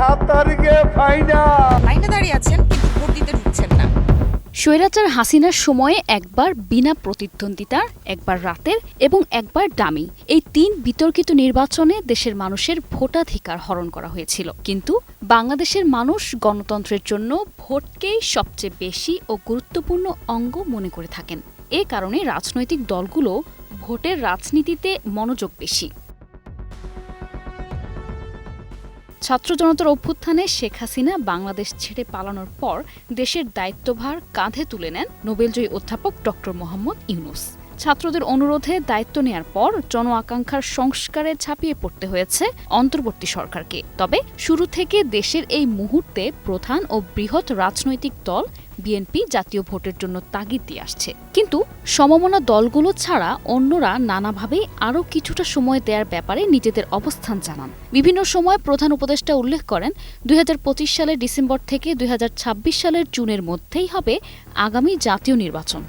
সাত তারিখে ফাইনাল লাইনে দাঁড়িয়ে আছেন কিন্তু ভোট দিতে ঢুকছেন না। স্বৈরাচার হাসিনার সময়ে একবার বিনা প্রতিদ্বন্দ্বিতার একবার রাতের এবং একবার ডামি এই তিন বিতর্কিত নির্বাচনে দেশের মানুষের ভোটাধিকার হরণ করা হয়েছিল। কিন্তু বাংলাদেশের মানুষ গণতন্ত্রের জন্য ভোটকেই সবচেয়ে বেশি ও গুরুত্বপূর্ণ অঙ্গ মনে করে থাকেন। এ কারণে রাজনৈতিক দলগুলো ভোটের রাজনীতিতে মনোযোগ বেশি। ছাত্র জনতার অভ্যুত্থানে শেখ হাসিনা বাংলাদেশ ছেড়ে পালানোর পর দেশের দায়িত্বভার কাঁধে তুলে নেন নোবেলজয়ী অধ্যাপক ডক্টর মোহাম্মদ ইউনুস। ছাত্রদের অনুরোধে দায়িত্ব নেয়ার পর জন আকাঙ্ক্ষার সংস্কারে ছাপিয়ে পড়তে হয়েছে অন্তর্বর্তী সরকারকে। তবে শুরু থেকে দেশের এই মুহূর্তে প্রধান ও বৃহৎ রাজনৈতিক দল বিএনপি জাতীয় ভোটের জন্য তাগিদ দিয়ে আসছে। কিন্তু সমমনা দলগুলো ছাড়া অন্যরা নানাভাবে আরও কিছুটা সময় দেওয়ার ব্যাপারে নিজেদের অবস্থান জানান। বিভিন্ন সময় প্রধান উপদেষ্টা উল্লেখ করেন, দুই হাজার পঁচিশ সালের ডিসেম্বর থেকে দুই হাজার ছাব্বিশ সালের জুনের মধ্যেই হবে আগামী জাতীয় নির্বাচন।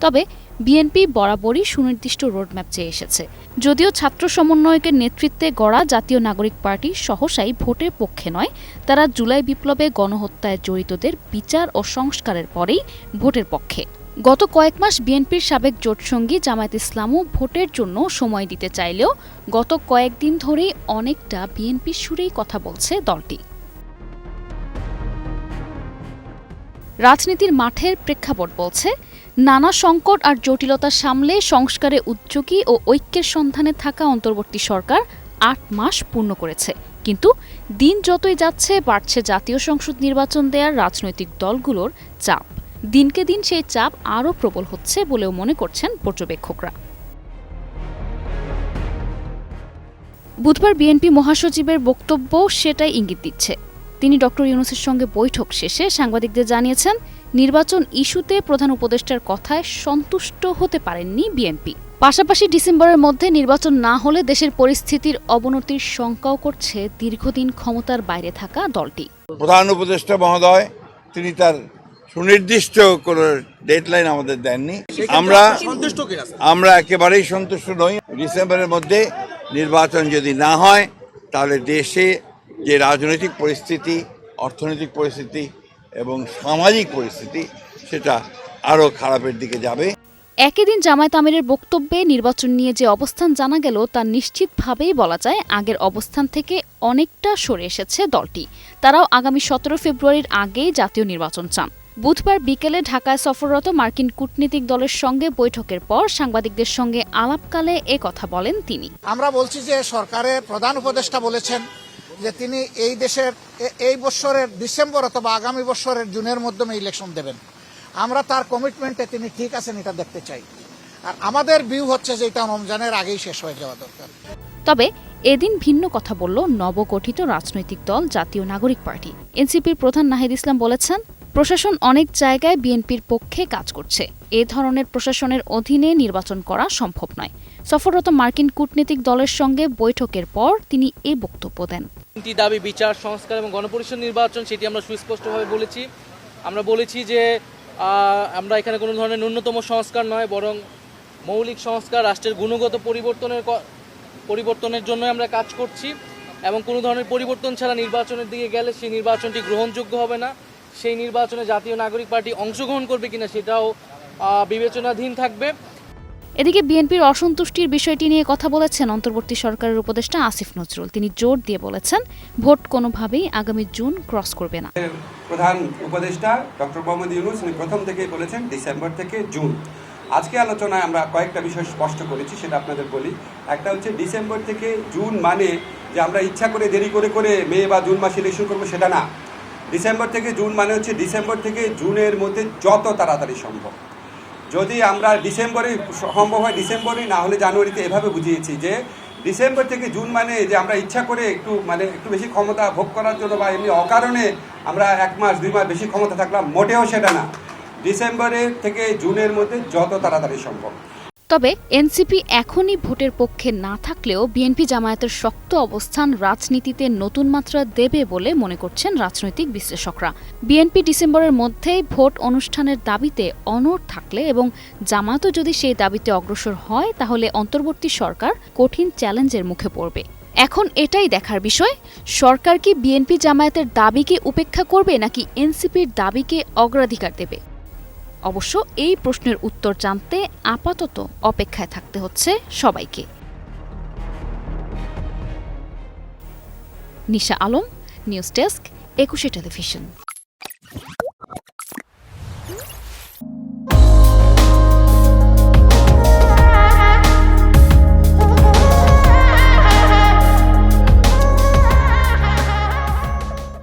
তবে বিএনপি বরাবরই সুনির্দিষ্ট রোডম্যাপ চেয়ে এসেছে। যদিও ছাত্র সমন্বয়কের নেতৃত্বে গড়া জাতীয় নাগরিক পার্টি সহসাই ভোটের পক্ষে নয়, তারা জুলাই বিপ্লবে গণহত্যায় জড়িতদের বিচার ও সংস্কারের পরেই ভোটের পক্ষে। গত কয়েক মাস বিএনপির সাবেক জোটসঙ্গী জামায়াত ইসলামও ভোটের জন্য সময় দিতে চাইলেও গত কয়েকদিন ধরেই অনেকটা বিএনপির সুরেই কথা বলছে দলটি। রাজনীতির মাঠের প্রেক্ষাপট বলছে, নানা সংকট আর জটিলতা সামলে সংস্কারে উদ্যোগী ও ঐক্যের সন্ধানে থাকা অন্তর্বর্তী সরকার আট মাস পূর্ণ করেছে। কিন্তু দিন যতই যাচ্ছে, বাড়ছে জাতীয় সংসদ নির্বাচন দেওয়ার রাজনৈতিক দলগুলোর চাপ। দিনকে দিন সেই চাপ আরও প্রবল হচ্ছে বলেও মনে করছেন পর্যবেক্ষকরা। বুধবার বিএনপি মহাসচিবের বক্তব্য সেটাই ইঙ্গিত দিচ্ছে। তিনি ডক্টর ইউনুসের সঙ্গে বৈঠক শেষে সাংবাদিকদের জানিয়েছেন নির্বাচন ইস্যুতে প্রধান উপদেষ্টার কথায় সন্তুষ্ট হতে পারেননি বিএনপি। পাশাপাশি ডিসেম্বরের মধ্যে নির্বাচন না হলে দেশের পরিস্থিতির অবনতির শঙ্কাও করছে দীর্ঘদিন ক্ষমতার বাইরে থাকা দলটি। প্রধান উপদেষ্টা মহোদয় তিনি তার সুনির্দিষ্ট কোন ডেডলাইন আমাদের দেননি। আমরা আমরা একেবারেই সন্তুষ্ট নই। ডিসেম্বরের মধ্যে নির্বাচন যদি না হয় তাহলে দেশে যে রাজনৈতিক পরিস্থিতি অর্থনৈতিক পরিস্থিতি এবং সামাজিক পরিস্থিতি সেটা আরও খারাপের দিকে যাবে। একই দিন জামায়াত আমিরের বক্তব্যে নির্বাচন নিয়ে যে অবস্থান জানা গেল তা নিশ্চিতভাবেই বলা যায় আগের অবস্থান থেকে অনেকটা সরে এসেছে দলটি। তারাও আগামী সতেরো ফেব্রুয়ারির আগেই জাতীয় নির্বাচন চান। বুধবার বিকেলে ঢাকায় সফররত মার্কিন কূটনীতিক দলের সঙ্গে বৈঠকের পর সাংবাদিকদের সঙ্গে আলাপকালে এ কথা বলেন তিনি। আমরা বলছি যে সরকারের প্রধান উপদেষ্টা বলেছেন যে তিনি এই দেশের এই বছরের ডিসেম্বর অথবা আগামী বছরের জুনের মাধ্যমে ইলেকশন দেবেন। আমরা তার কমিটমেন্টে তিনি ঠিক আছেন, এটা দেখতে চাই। আর আমাদের ভিউ হচ্ছে যে এটা রমজানের আগেই শেষ হয়ে যাওয়া দরকার। তবে এদিন ভিন্ন কথা বলল নবগঠিত রাজনৈতিক দল জাতীয় নাগরিক পার্টি। এনসিপির প্রধান নাহিদ ইসলাম বলেছেন, প্রশাসন অনেক জায়গায় বিএনপির পক্ষে কাজ করছে। এ ধরনের প্রশাসনের অধীনে নির্বাচন করা সম্ভব নয়। সফররত মার্কিন কূটনীতিক দলের সঙ্গে বৈঠকের পর তিনি এ বক্তব্য দেন। তিনটি দাবি, বিচার, সংস্কার এবং গণপরিষদ নির্বাচন, সেটি আমরা সুস্পষ্টভাবে বলেছি। আমরা বলেছি যে আমরা এখানে কোনো ধরনের ন্যূনতম সংস্কার নয়, বরং মৌলিক সংস্কার, রাষ্ট্রের গুণগত পরিবর্তনের পরিবর্তনের জন্য আমরা কাজ করছি এবং কোনো ধরনের পরিবর্তন ছাড়া নির্বাচনের দিকে গেলে সেই নির্বাচনটি গ্রহণযোগ্য হবে না। সেই নির্বাচনে জাতীয় নাগরিক পার্টি অংশগ্রহণ করবে কিনা সেটাও বিবেচনাধীন থাকবে। এদিকে বিএনপির অসন্তুষ্টির বিষয়টি নিয়ে কথা বলেছেন অন্তর্বর্তী সরকারের উপদেষ্টা আসিফ নজরুল। তিনি জোর দিয়ে বলেছেন, ভোট কোনোভাবেই আগামী জুন ক্রস করবে না। প্রধান উপদেষ্টা ডক্টর মোহাম্মদ ইউনুস, উনি প্রথম থেকেই বলেছেন ডিসেম্বর থেকে জুন। আজকে আলোচনায় আমরা কয়েকটা বিষয় স্পষ্ট করেছি, সেটা আপনাদের বলি। একটা হচ্ছে ডিসেম্বর থেকে জুন মানে যে আমরা ইচ্ছা করে, দেরি করে করে মে বা জুন মাসে ইলেকশন করব, সেটা না। ডিসেম্বর থেকে জুন মানে হচ্ছে ডিসেম্বর থেকে জুনের মধ্যে যত তাড়াতাড়ি সম্ভব। যদি আমরা ডিসেম্বরে সম্ভব হয় ডিসেম্বরে, না হলে জানুয়ারিতে এভাবে বুঝিয়েছি যে ডিসেম্বর থেকে জুন মানে যে আমরা ইচ্ছা করে একটু মানে একটু বেশি ক্ষমতা ভোগ করার জন্য বা এমনি অকারণে আমরা এক মাস, দুই মাস বেশি ক্ষমতা থাকলাম, মোটেও সেটা না। ডিসেম্বরের থেকে জুনের মধ্যে যত তাড়াতাড়ি সম্ভব। তবে এনসিপি এখনই ভোটের পক্ষে না থাকলেও বিএনপি জামায়াতের শক্ত অবস্থান রাজনীতিতে নতুন মাত্রা দেবে বলে মনে করছেন রাজনৈতিক বিশ্লেষকরা। বিএনপি ডিসেম্বরের মধ্যেই ভোট অনুষ্ঠানের দাবিতে অনড় থাকলে এবং জামায়াতও যদি সেই দাবিতে অগ্রসর হয়, তাহলে অন্তর্বর্তী সরকার কঠিন চ্যালেঞ্জের মুখে পড়বে। এখন এটাই দেখার বিষয়, সরকার কি বিএনপি জামায়াতের দাবিকে উপেক্ষা করবে নাকি এনসিপির দাবিকে অগ্রাধিকার দেবে? অবশ্য এই প্রশ্নের উত্তর জানতে আপাতত অপেক্ষায় থাকতে হচ্ছে সবাইকে। Nisha Alam, news desk, Ekushey television.